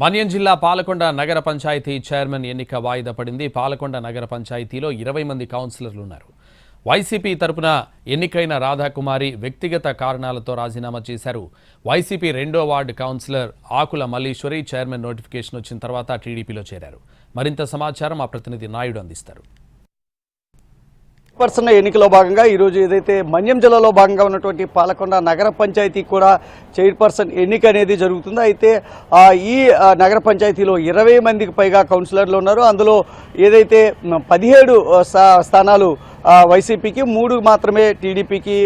మన్యం జిల్లా పాలకొండ నగర పంచాయతీ చైర్మన్ ఎన్నిక వాయిదా పడింది. పాలకొండ నగర పంచాయతీలో ఇరవై మంది కౌన్సిలర్లు ఉన్నారు. వైసీపీ తరపున ఎన్నికైన రాధాకుమారి వ్యక్తిగత కారణాలతో రాజీనామా చేశారు. వైసీపీ రెండో ward councillor Akula Malleswari chairman notification వచ్చిన తర్వాత టీడీపీలో చేరారు. మరింత సమాచారం మా ప్రతినిధి నాయుడు అందిస్తారు. పర్సన్ ఎన్నికలో భాగంగా ఈరోజు ఏదైతే మన్యం జిల్లాలో భాగంగా ఉన్నటువంటి పాలకొండ నగర పంచాయతీ కూడా చైర్పర్సన్ ఎన్నిక అనేది జరుగుతుంది. అయితే ఈ నగర పంచాయతీలో ఇరవై మందికి పైగా కౌన్సిలర్లు ఉన్నారు. అందులో ఏదైతే పదిహేడు స్థానాలు వైసీపీకి మూడు మాత్రమే టీడీపీకి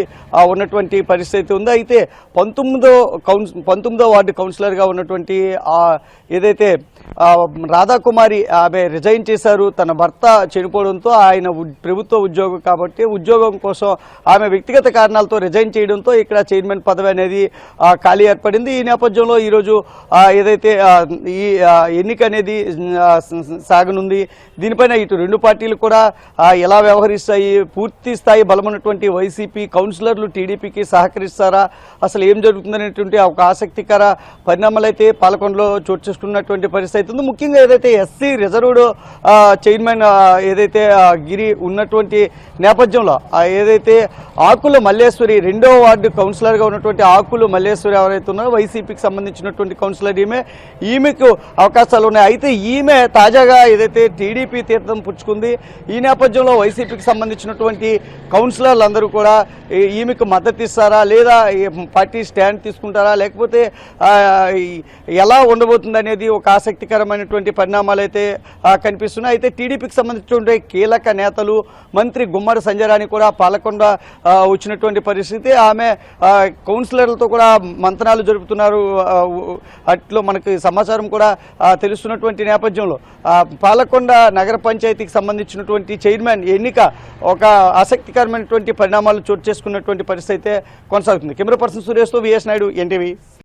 ఉన్నటువంటి పరిస్థితి ఉంది. అయితే పంతొమ్మిదో కౌన్స్ పంతొమ్మిదో వార్డు కౌన్సిలర్గా ఉన్నటువంటి ఏదైతే రాధాకుమారి ఆమె రిజైన్ చేశారు తన భర్త చనిపోవడంతో ఆయన ప్రభుత్వ ఉద్యోగం కాబట్టి ఉద్యోగం కోసం ఆమె వ్యక్తిగత కారణాలతో రిజైన్ చేయడంతో ఇక్కడ చైర్మన్ పదవి అనేది ఖాళీ ఏర్పడింది. ఈ నేపథ్యంలో ఈరోజు ఏదైతే ఈ ఎన్నిక అనేది సాగనుంది. దీనిపైన ఇటు రెండు పార్టీలు కూడా ఎలా వ్యవహరిస్తాయి? పూర్తి స్థాయి బలమైనటువంటి వైసీపీ కౌన్సిలర్లు టీడీపీకి సహకరిస్తారా? అసలు ఏం జరుగుతుందనేటువంటి ఒక ఆసక్తికర పరిణామాలు అయితే పాలకొండలో చోటు చేసుకున్నటువంటి పరిస్థితి ఉంది. ముఖ్యంగా ఏదైతే ఎస్సీ రిజర్వ్డ్ చైర్మన్ ఏదైతే గిరి ఉన్నటువంటి నేపథ్యంలో ఏదైతే ఆకుల మల్లేశ్వరి రెండో వార్డు కౌన్సిలర్గా ఉన్నటువంటి ఆకులు మల్లేశ్వరి ఎవరైతే ఉన్నారో వైసీపీకి సంబంధించినటువంటి కౌన్సిలర్ ఈమె. ఈమెకు అవకాశాలు ఉన్నాయి. అయితే ఈమె తాజాగా ఏదైతే టీడీపీ తీర్థం పుచ్చుకుంది ఈ నేపథ్యంలో వైసీపీకి సంబంధించినటువంటి కౌన్సిలర్లు అందరూ కూడా ఈమెకు మద్దతు ఇస్తారా? లేదా పార్టీ స్టాండ్ తీసుకుంటారా? లేకపోతే ఎలా ఉండబోతుంది అనేది ఒక ఆసక్తికరమైనటువంటి పరిణామాలు అయితే కనిపిస్తున్నాయి. అయితే టీడీపీకి సంబంధించినటువంటి కీలక నేతలు మంత్రి గుమ్మడి సంజయరాణి కూడా పాలకొండ వచ్చినటువంటి పరిస్థితి. ఆమె కౌన్సిలర్లతో కూడా మంతనాలు జరుపుతున్నారు. అట్లో మనకి సమాచారం కూడా తెలుస్తున్నటువంటి నేపథ్యంలో. పాలకొండ నగర పంచాయతీకి సంబంధించినటువంటి చైర్మన్ ఎన్నిక ఒక ఆసక్తికరమైనటువంటి పరిణామాలు చోటు చేసుకున్నటువంటి పరిస్థితి అయితే కొనసాగుతుంది. కెమెరా పర్సన్ సురేష్తో విఎస్ నాయుడు ఎన్టీవీ.